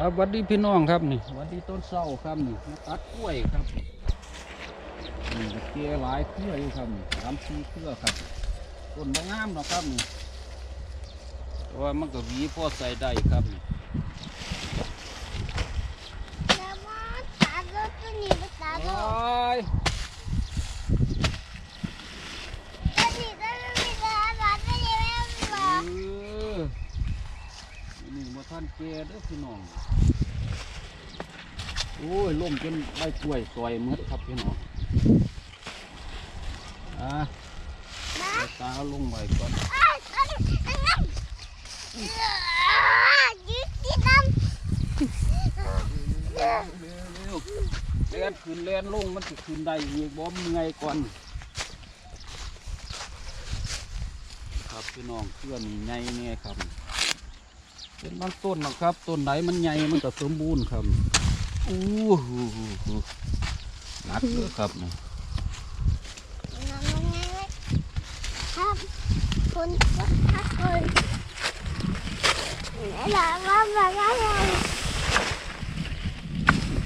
ครับหวัดดีพี่น้องครับนี่หวัดดีต้นเศร้าครับนี่มาตัดกล้วยครับนี่ก็เกลียหลายเครืออยู่ครับนี่สามสี่เครือครับต้นบ่งามหรอกครับนี่แต่ว่ามันก็หวีพอใส่ได้ครับนี่แล้วมาตัดรถตัวนี้ไปตัดรโอ้ถ ย ตัวนี้ตัวนี้ไม่ตัดรถตัวนี้ไม่ เอ ตัด อนี่ เกเด้อพี่น้อง โอ้ยล่มจนใบกล้วยซอยมืดครับพี่น้อง อะเอาตาลงไว้ก่อนอ้าวตัวนี้อันนั้นยืดที่น้เลียนขึ้นเลียนลงมันจะขึ้นได้อีกบ่เมื่อยก่อน ครับพี่น้องเพื่อนนี่ใหญ่เนี่ยครับ เป็นบางต้นนะครับต้นไหนมันใหญ่มันก็สมบูรณ์ครับอู้หูหนักเลยครับนี่ครับคุณครับคุณไหนล่ะมามามามา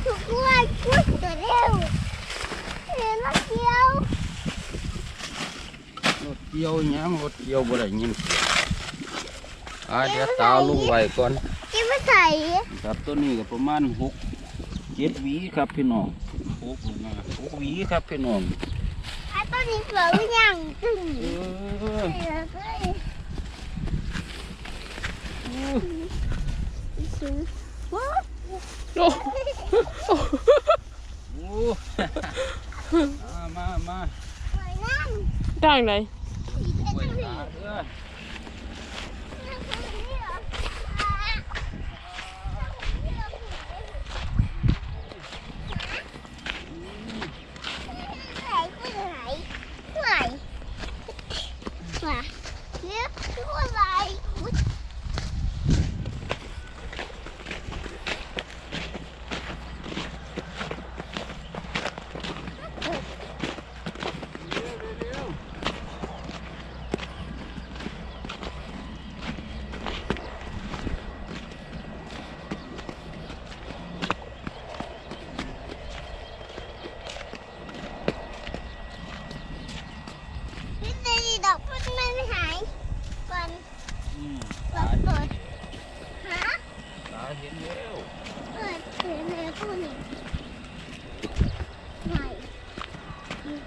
ทุกคนพูดตัวเร็วเร็วมาเที่ยวรถเกี่ยวหยังรถเกี่ยวบ่ได้ยินเสียง อ่าเดี๋ยวตาลงไว้ก่อนกินไม่ใส่ครับตัวนี้ก็ประมาณหกเจ็ดหวีครับพี่น้องหกลงมาหกหวีครับพี่น้องไอ้ตัวนี้เสือไม่ยังตึงเออเสือเอ้ยซื้อว้าวโอ้โอ้มามามาสวยนั่นได้ไหนกล้วยตาเด้อเร็ว พี่ตีดอกพุธมันหายก่อน อืม เปิ ตา ดเปิดหา ตาเห็นแล้ว เปิดเปิดเลยพูดนี่ไหน ต้น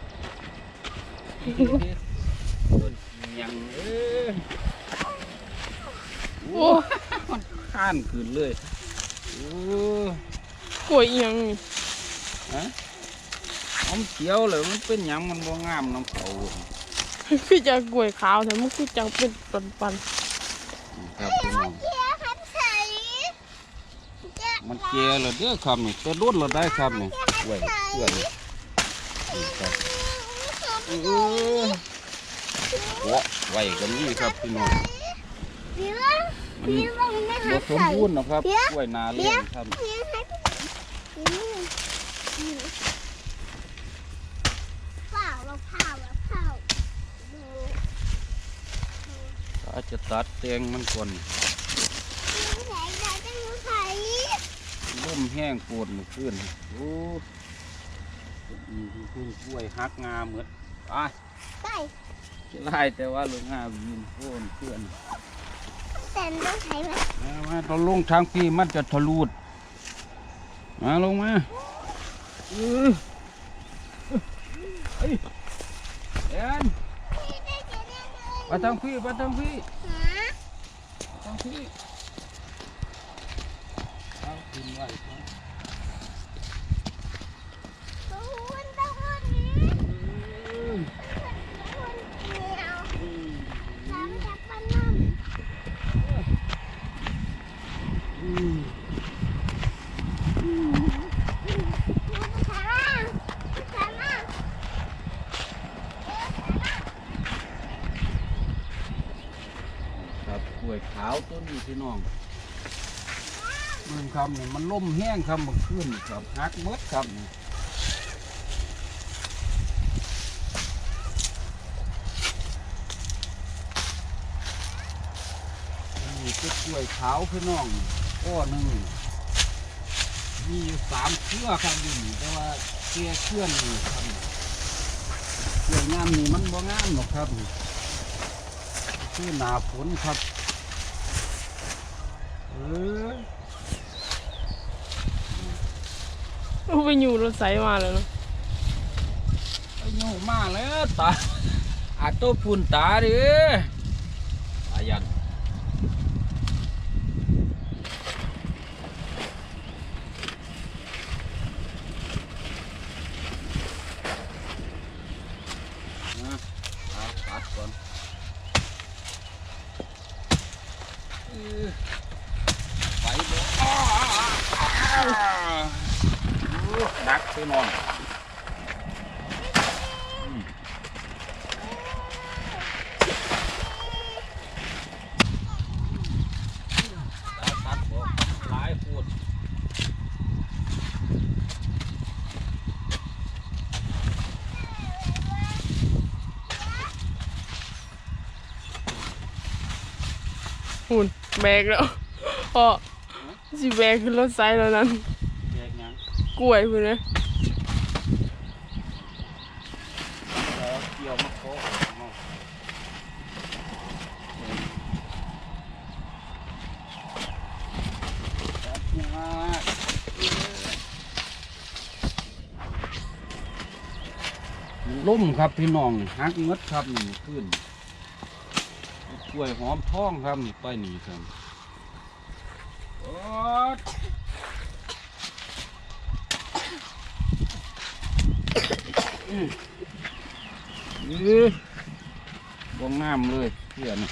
ยังเอ้ยโอ้มันข้านขึ้นเลยโอ้กล้วยเอียงนี่ฮะหอมเขียวเลยมันเป็นหยังมันบ่งามน้ำเขาคือจะกล้วยขาวแต่มันคือจังเป็นปันปันครับพี่น้องเกียร์ขันใส่จะมันแก่แล้วเด้อครับนี่แต่รุ่นเราได้ครับนี่ไว้เพื่อนนี่ครับ เออหัวไว้กันนี่ครับพี่น้องเดี๋ยวเดี๋ยวมันไม่บ่หักสมใส่บูรณ์นะครับกล้วยนาเลี้ยงครับเดี๋ยวให้เปล่าเราเผาเราเผาดูอาจจะตัดแตงมันก่อนไหนเราจะรู้ใครร่มแห้งปวดมันขึ้นโอ้อืมคือกล้วยหักงาเหมือน อะใส่ไล่แต่ว่าลงงาวินโอนเพื่อนแต่ต้องใช้ไหมมามาเราลงทางพี่มันจะทะลุด มาลงมาเออเฮ้ยเอ็นพี่ได้จะได้เลยไปทางพี่ไปทางพี่หาทางพี่เอาขึ้นไว้ครับ ตูนตูนนี้ เออ ตูนเหนียว อืม สามจับปนน้ำ อืม สามาสามา ครับกล้วยขาวต้นนี้พี่น้องเมืองคำเนี่ยมันล่มแห้งครับมันขึ้นครับหักหมดครับนี่นี่คือกล้วยขาวพี่น้องก้อหนึ่งมีอยู่สามเครือครับอยู่นี่แต่ว่าเกลียเคลื่อนนี่ครับเคลื่องามนี่มันบ่งามหรอกครับนี่คือหนาฝนครับ เอาไปอยู่รถไสมาแล้วเนาะไอ้โยมาแล้วตาอาโตพุ่นตาดิอายันนะเอาตัดก่อนเออไปบ่อ้าวอ้าว อ้าวอ้าวโอ้ดักไปนอนอกหลายพูด Ừ. หุ่นแบกแล้วพ่อ สิแบกขึ้นรถไสแล้วนั้นแยกหยังกล้วยพุ่นเลยแล้วเกี่ยวมาโค้งเอาตัดยากล่มครับพี่น้องฮักหมดครับนี่ขึ้นกล้วยหอมท้องครับนี่ไปนี่ครับโอ๊ด ยื้อบงน้ำเลยเพื่อนน่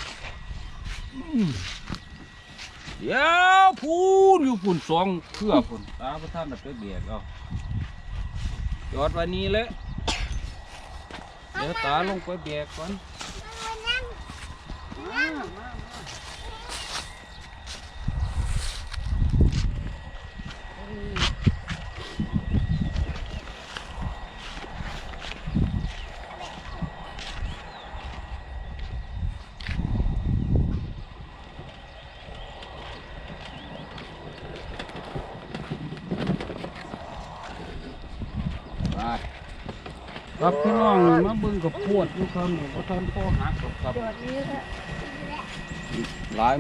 เดี๋ยวพูนอยู่ฝุ่นสองเครือฝุ่นตาพระท่านน่ะไปเบียกเอาจอดวันนี้แหละเดี๋ยวตาลงไปเบียกก่อนมามามาไป ครับพี่น้องนี่มาเบิ่งกับปวดอยู่ครับนี่พระท่านพ่อหักหรอกครับหลาย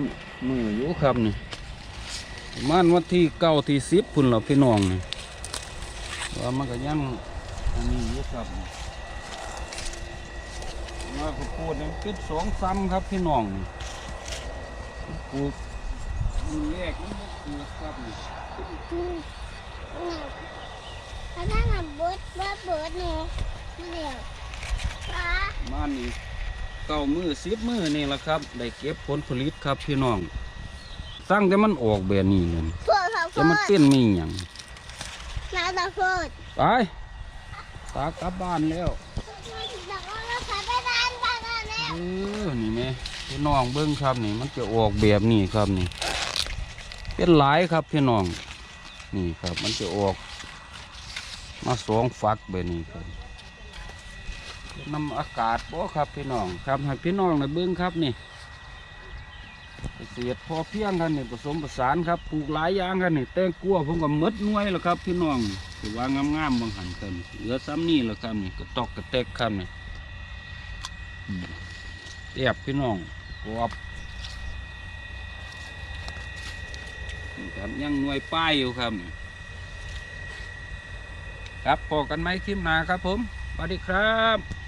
มืออยู่ครับนี่ ประมันวันที่เก้าที่สิบพุ่นเราพี่น้องนี่ว่ามันก็ยังอันนี้อยู่ครับนี่มาก็พูดนี่เป็นสองซ้ำครับพี่น้องนี่ปลูกมือแรกมันบ่ปลูกครับนี่ถ้าท่านเบิดเบิดเบิดหนูเดี๋ยวป้ามานี่เก้ามือสิบมือนี่แหละครับ ได้เก็บผลผลิตครับพี่น้อง สร้างแต่มันออกแบบนี้เลยเพื่อเขาแต่เพื่มันอเต้นมีอย่างน้าตาเพื่อไปตากลับบ้านแล้วแต่ก็เราใช้ไปนานไปนานแล้วเออนี่แม่พี่น้องเบิ้งครับนี่ มันจะออกแบบนี้ครับนี่ เป็นหลายครับพี่น้อง นี่ครับ มันจะออก มาสองฝักแบบนี้ครับนำอากาศบ่ครับพี่น้องครับให้พี่น้องในเบิ้งครับนี่เก ษตรพอเพียงครับนี่ผสมผสานครับปลูกหลายอย่างครับนี่แตงกลัวผมก็มดน่วยแล้วครับพี่น้องถือว่างามๆบางหันกันเหลือซ้ำนี่แล้วครับนี่กระตอกกระแตกครับนี่เรียบพี่น้องกรอบครับยังหน่วยป้ายอยู่ครับนี่ครับพอกันไหมคลิปหนาครับผมสวัสดีครับ